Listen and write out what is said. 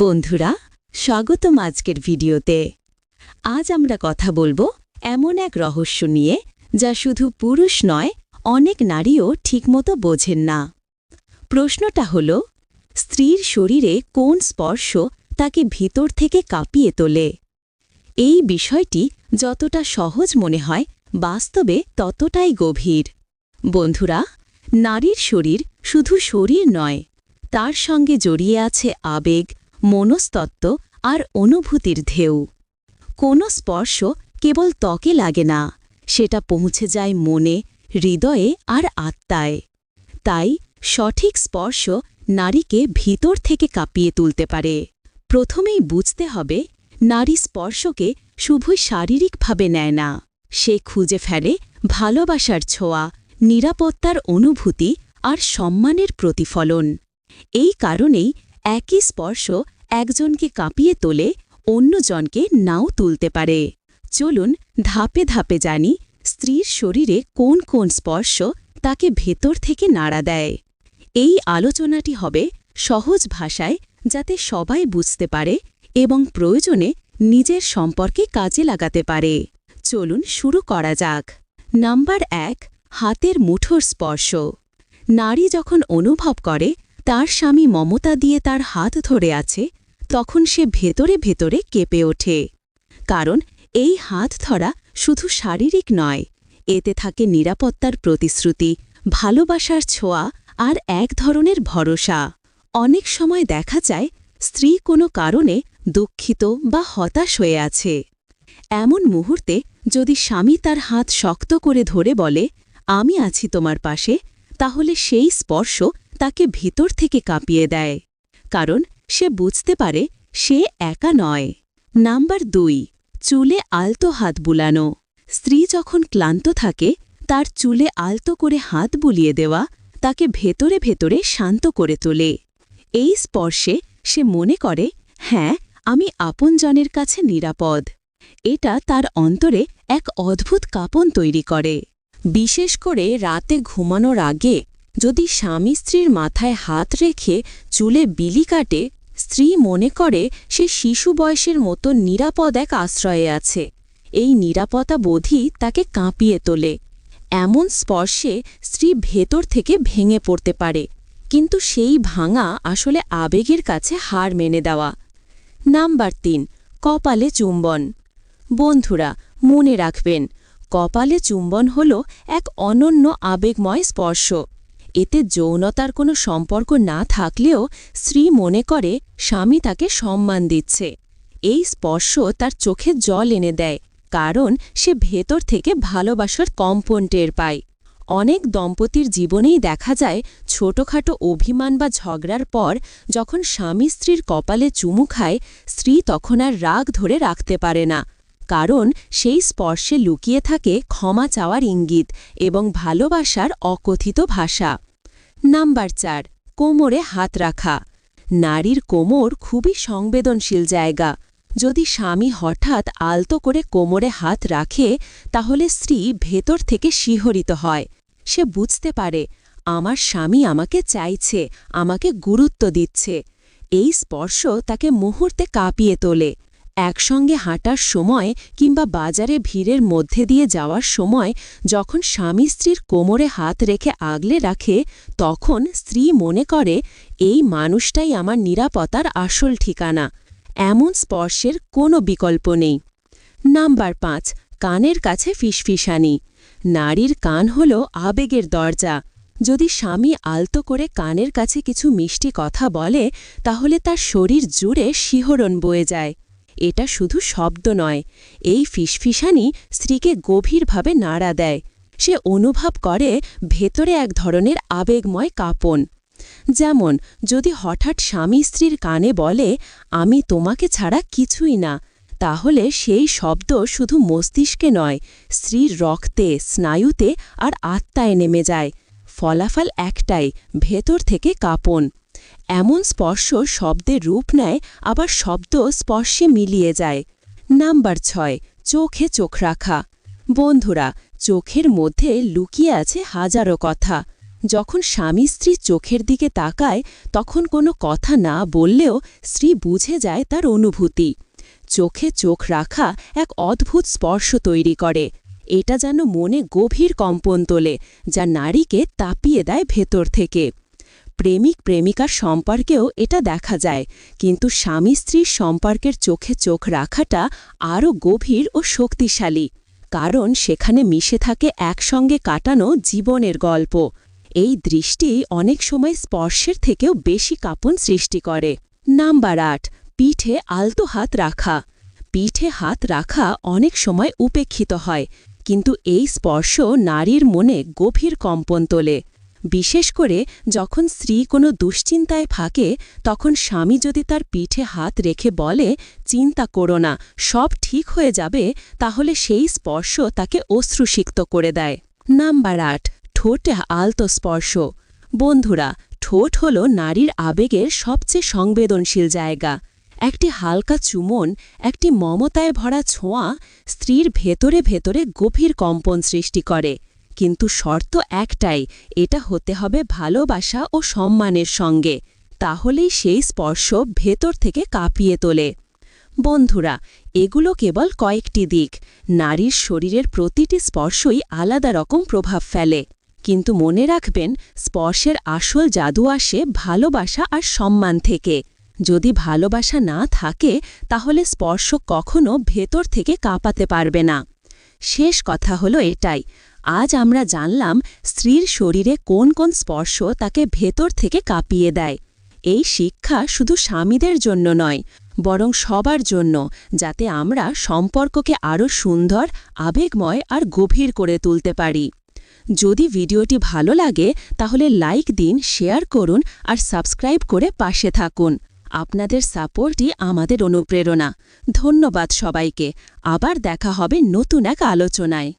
বন্ধুরা, স্বাগতম আজকের ভিডিওতে। আজ আমরা কথা বলব এমন এক রহস্য নিয়ে, যা শুধু পুরুষ নয়, অনেক নারীও ঠিকমতো বোঝেন না। প্রশ্নটা হল, স্ত্রীর শরীরে কোন স্পর্শ তাকে ভিতর থেকে কাঁপিয়ে তোলে? এই বিষয়টি যতটা সহজ মনে হয়, বাস্তবে ততটাই গভীর। বন্ধুরা, নারীর শরীর শুধু শরীর নয়, তার সঙ্গে জড়িয়ে আছে আবেগ মনস্তত্ত্ব আর অনুভূতির ঢেউ। কোনো স্পর্শ কেবল ত্বকে লাগে না, সেটা পৌঁছে যায় মনে, হৃদয়ে আর আত্মায়। তাই সঠিক স্পর্শ নারীকে ভিতর থেকে কাঁপিয়ে তুলতে পারে। প্রথমেই বুঝতে হবে, নারী স্পর্শকে শুধুই শারীরিকভাবে নেয় না, সে খুঁজে ফেলে ভালোবাসার ছোঁয়া, নিরাপত্তার অনুভূতি আর সম্মানের প্রতিফলন। এই কারণেই একই স্পর্শ একজনকে কাঁপিয়ে তোলে, অন্যজনকে নাও তুলতে পারে। চলুন ধাপে ধাপে জানি স্ত্রীর শরীরে কোন কোন স্পর্শ তাকে ভেতর থেকে নাড়া দেয়। এই আলোচনাটি হবে সহজ ভাষায় যাতে সবাই বুঝতে পারে এবং প্রয়োজনে নিজের সম্পর্কে কাজে লাগাতে পারে। চলুন শুরু করা যাক। নাম্বার এক, হাতের মুঠোর স্পর্শ। নারী যখন অনুভব করে তার স্বামী মমতা দিয়ে তার হাত ধরে আছে, তখন সে ভেতরে ভেতরে কেঁপে ওঠে। কারণ এই হাত ধরা শুধু শারীরিক নয়, এতে থাকে নিরাপত্তার প্রতিশ্রুতি, ভালোবাসার ছোঁয়া আর এক ধরনের ভরসা। অনেক সময় দেখা যায়, স্ত্রী কোনো কারণে দুঃখিত বা হতাশ হয়ে আছে। এমন মুহূর্তে যদি স্বামী তার হাত শক্ত করে ধরে বলে, আমি আছি তোমার পাশে, তাহলে সেই স্পর্শ তাকে ভিতর থেকে কাঁপিয়ে দেয়, কারণ সে বুঝতে পারে সে একা নয়। নাম্বার দুই, চুলে আলতো হাত বুলানো। স্ত্রী যখন ক্লান্ত থাকে, তার চুলে আলতো করে হাত বুলিয়ে দেওয়া তাকে ভেতরে ভেতরে শান্ত করে তোলে। এই স্পর্শে সে মনে করে হ্যাঁ আমি আপনজনের কাছে নিরাপদ। এটা তার অন্তরে এক অদ্ভুত কাঁপন তৈরি করে। বিশেষ করে রাতে ঘুমানোর আগে যদি স্বামী স্ত্রীর মাথায় হাত রেখে চুলে বিলি কাটে, স্ত্রী মনে করে সে শিশু বয়সের মতো নিরাপদ এক আশ্রয়ে আছে। এই নিরাপত্তা বোধই তাকে কাঁপিয়ে তোলে। এমন স্পর্শে স্ত্রী ভেতর থেকে ভেঙে পড়তে পারে, কিন্তু সেই ভাঙা আসলে আবেগের কাছে হার মেনে দেওয়া। নাম্বার তিন, কপালে চুম্বন। বন্ধুরা, মনে রাখবেন, কপালে চুম্বন হল এক অনন্য আবেগময় স্পর্শ। এতে যৌনতার কোনো সম্পর্ক না থাকলেও স্ত্রী মনে করে স্বামী তাকে সম্মান দিচ্ছে। এই স্পর্শ তার চোখে জল এনে দেয়, কারণ সে ভেতর থেকে ভালোবাসার কম্পন টের পায়। অনেক দম্পতির জীবনেই দেখা যায়, ছোটখাটো অভিমান বা ঝগড়ার পর যখন স্বামী স্ত্রীর কপালে চুমু খায়, স্ত্রী তখন আর রাগ ধরে রাখতে পারে না। কারণ সেই স্পর্শে লুকিয়ে থাকে ক্ষমা চাওয়ার ইঙ্গিত এবং ভালোবাসার অকথিত ভাষা। নাম্বার চার, কোমরে হাত রাখা। নারীর কোমর খুবই সংবেদনশীল জায়গা। যদি স্বামী হঠাৎ আলতো করে কোমরে হাত রাখে, তাহলে স্ত্রী ভেতর থেকে শিহরিত হয়। সে বুঝতে পারে, আমার স্বামী আমাকে চাইছে, আমাকে গুরুত্ব দিচ্ছে। এই স্পর্শ তাকে মুহূর্তে কাঁপিয়ে তোলে। একসঙ্গে হাঁটার সময় কিংবা বাজারে ভিড়ের মধ্যে দিয়ে যাওয়ার সময় যখন স্বামী স্ত্রীর কোমরে হাত রেখে আগলে রাখে, তখন স্ত্রী মনে করে, এই মানুষটাই আমার নিরাপত্তার আসল ঠিকানা। এমন স্পর্শের কোনো বিকল্প নেই। নাম্বার পাঁচ, কানের কাছে ফিসফিসানি। নারীর কান হল আবেগের দরজা। যদি স্বামী আলতো করে কানের কাছে কিছু মিষ্টি কথা বলে, তাহলে তার শরীর জুড়ে শিহরণ বয়ে যায়। এটা শুধু শব্দ নয়। এই ফিসফিসানি স্ত্রীকে গভীরভাবে নাড়া দেয়। সে অনুভব করে ভেতরে এক ধরনের আবেগময় কাঁপন। যেমন, যদি হঠাৎ স্বামী স্ত্রীর কানে বলে, আমি তোমাকে ছাড়া কিছুই না, তাহলে সেই শব্দ শুধু মস্তিষ্কে নয়, স্ত্রীর রক্তে, স্নায়ুতে আর আত্মায় নেমে যায়। ফলাফল একটাই, ভেতর থেকে কাঁপন। এমন স্পর্শ শব্দের রূপ নেয়, আবার শব্দ স্পর্শে মিলিয়ে যায়। নাম্বার ছয়, চোখে চোখ রাখা। বন্ধুরা, চোখের মধ্যে লুকিয়ে আছে হাজারো কথা। যখন স্বামী স্ত্রী চোখের দিকে তাকায়, তখন কোনো কথা না বললেও স্ত্রী বুঝে যায় তার অনুভূতি। চোখে চোখ রাখা এক অদ্ভুত স্পর্শ তৈরি করে। এটা যেন মনে গভীর কম্পন তোলে, যা নারীকে তাপিয়ে দেয় ভেতর থেকে। প্রেমিক প্রেমিকার সম্পর্কেও এটা দেখা যায়। কিন্তু স্বামী স্ত্রীর সম্পর্কের চোখে চোখ রাখাটা আরও গভীর ও শক্তিশালী। কারণ সেখানে মিশে থাকে একসঙ্গে কাটানো জীবনের গল্প। এই দৃষ্টি অনেক সময় স্পর্শের থেকেও বেশি কাঁপন সৃষ্টি করে। নাম্বার আট, পিঠে আলতো হাত রাখা। পিঠে হাত রাখা অনেক সময় উপেক্ষিত হয়। কিন্তু এই স্পর্শ নারীর মনে গভীর কম্পন তোলে। বিশেষ করে যখন স্ত্রী কোনো দুশ্চিন্তায় ফাঁকে তখন স্বামী যদি তার পিঠে হাত রেখে বলে, চিন্তা করো না, সব ঠিক হয়ে যাবে, তাহলে সেই স্পর্শ তাকে অশ্রুসিক্ত করে দেয়। নাম্বার আট, ঠোঁটে আলতো স্পর্শ। বন্ধুরা, ঠোঁট হল নারীর আবেগের সবচেয়ে সংবেদনশীল জায়গা। একটি হালকা চুমন, একটি মমতায় ভরা ছোঁয়া স্ত্রীর ভেতরে ভেতরে গভীর কম্পন সৃষ্টি করে। কিন্তু শর্ত একটাই, এটা হতে হবে ভালোবাসা ও সম্মানের সঙ্গে। তাহলেই সেই স্পর্শ ভেতর থেকে কাঁপিয়ে তোলে। বন্ধুরা, এগুলো কেবল কয়েকটি দিক। নারীর শরীরের প্রতিটি স্পর্শই আলাদা রকম প্রভাব ফেলে। কিন্তু মনে রাখবেন, স্পর্শের আসল জাদু আসে ভালোবাসা আর সম্মান থেকে। যদি ভালোবাসা না থাকে, তাহলে স্পর্শ কখনো ভেতর থেকে কাঁপাতে পারবে না। শেষ কথা হলো এটাই। আজ আমরা জানলাম স্ত্রীর শরীরে কোন কোন স্পর্শ তাকে ভেতর থেকে কাঁপিয়ে দেয়। এই শিক্ষা শুধু স্বামীদের জন্য নয়, বরং সবার জন্য, যাতে আমরা সম্পর্ককে আরও সুন্দর, আবেগময় আর গভীর করে তুলতে পারি। যদি ভিডিওটি ভালো লাগে, তাহলে লাইক দিন, শেয়ার করুন আর সাবস্ক্রাইব করে পাশে থাকুন। আপনাদের সাপোর্টই আমাদের অনুপ্রেরণা। ধন্যবাদ সবাইকে। আবার দেখা হবে নতুন এক আলোচনায়।